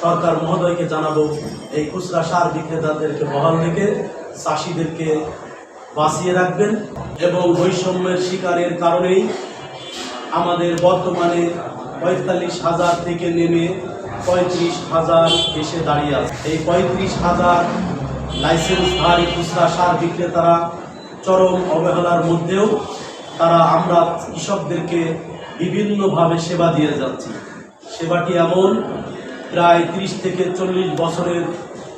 সরকার মহোদয়কে জানাব, এই খুচরা সার বিক্রেতাদেরকে বহাল রেখে চাষিদেরকে বাঁচিয়ে রাখবেন এবং বৈষম্যের শিকারের কারণেই আমাদের বর্তমানে পঁয়তাল্লিশ হাজার থেকে নেমে পঁয়ত্রিশ হাজার এসে দাঁড়িয়ে আছে। এই পঁয়ত্রিশ হাজার লাইসেন্সধারী খুচরা সার বিক্রেতারা চরম অবহেলার মধ্যেও তারা আমরা কৃষকদেরকে বিভিন্নভাবে সেবা দিয়ে যাচ্ছি। সেবাটি এমন প্রায় ত্রিশ থেকে চল্লিশ বছরের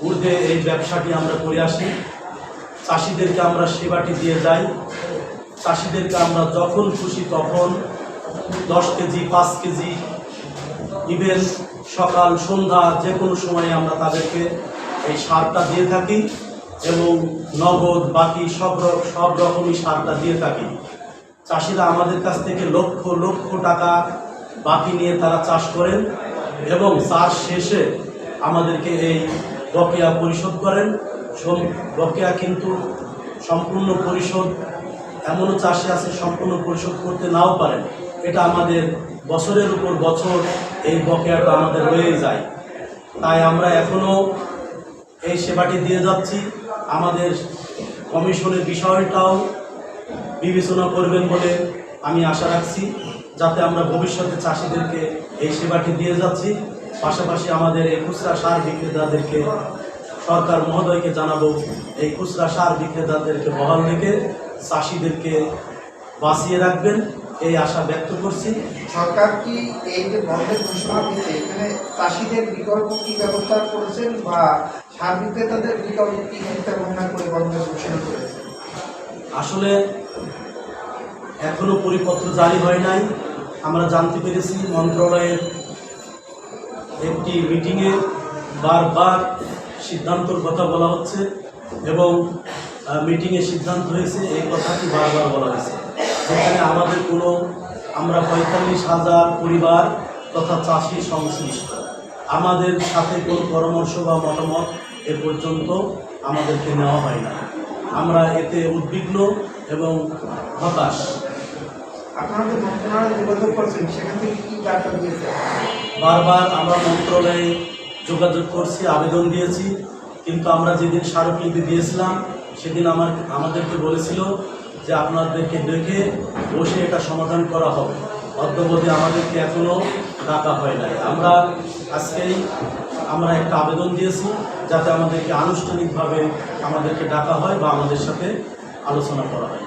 ঊর্ধ্বে এই ব্যবসাটি আমরা করে আসি। চাষিদেরকে আমরা সেবাটি দিয়ে যাই। চাষিদেরকে আমরা যখন খুশি তখন দশ কেজি, পাঁচ কেজি ইভেন সকাল, সন্ধ্যা যে কোনো সময়ে আমরা তাদেরকে এই সারটা দিয়ে থাকি এবং নগদ, বাকি সব সব রকমই সারটা দিয়ে থাকি। চাষিরা আমাদের কাছ থেকে লক্ষ লক্ষ টাকা বাকি নিয়ে তারা চাষ করেন। এবং চাষ শেষে আমাদেরকে এই বকেয়া পরিশোধ করেন। বকেয়া কিন্তু সম্পূর্ণ পরিশোধ, এমনও চাষি আছে সম্পূর্ণ পরিশোধ করতে নাও পারেন। এটা আমাদের বছরের উপর বছর এই বকেয়াটা আমাদের রয়ে যায়। তাই আমরা এখনও এই সেবাটি দিয়ে যাচ্ছি। আমাদের কমিশনের বিষয়টাও বিবেচনা করবেন বলে আমি আশা রাখছি। যাতে আমরা ভবিষ্যতে চাষিদেরকে এই সেবাটি দিয়ে যাচ্ছি। পাশাপাশি আমাদের এই খুচরা সার বিক্রেতাদেরকে সরকার মহোদয়কে জানাব এই খুচরা সার বিক্রেতাদেরকে বহাল রেখে চাষিদেরকে বাঁচিয়ে রাখবেন এই আশা ব্যক্ত করছি। সরকার কি এই যে বন্ধের ঘোষণা দিচ্ছে এখানে চাষিদের বিকল্প কি ব্যবস্থা করেছেন বা সার বিক্রেতাদের বিকল্প কি চিন্তা ভাবনা করে বন্ধের ঘোষণা করেছেন? আসলে এখনও পরিপত্র জারি হয় নাই। আমরা জানতে পেরেছি মন্ত্রণালয়ের একটি মিটিংয়ে বারবার সিদ্ধান্তর কথা বলা হচ্ছে এবং মিটিংয়ে সিদ্ধান্ত হয়েছে, এই কথাটি বারবার বলা হয়েছে। যেখানে আমাদের কোনো, আমরা পঁয়তাল্লিশ হাজার পরিবার তথা চাষি সংশ্লিষ্ট। আমাদের সাথে কোনো পরামর্শ বা মতামত এ পর্যন্ত আমাদেরকে নেওয়া হয় না আমরা এতে উদ্বিগ্ন এবং হতাশ। মন্ত্রণালয়ে যোগাযোগ করছেন সেখান থেকে কি বার্তা দিয়েছে বারবার আমরা মন্ত্রণালয়ে যোগাযোগ করছি, আবেদন দিয়েছি, কিন্তু আমরা যেদিন স্মারকলিপি দিয়েছিলাম, সেদিন আমার আমাদেরকে বলেছিল যে আপনাদেরকে দেখে বসে এটা সমাধান করা হবে। অদ্যবধি আমাদেরকে এখনও ডাকা হয় নাই। আমরা আজকেই আমরা একটা আবেদন দিয়েছি যাতে আমাদেরকে আনুষ্ঠানিকভাবে আমাদেরকে ডাকা হয় বা আমাদের সাথে আলোচনা করা হয়।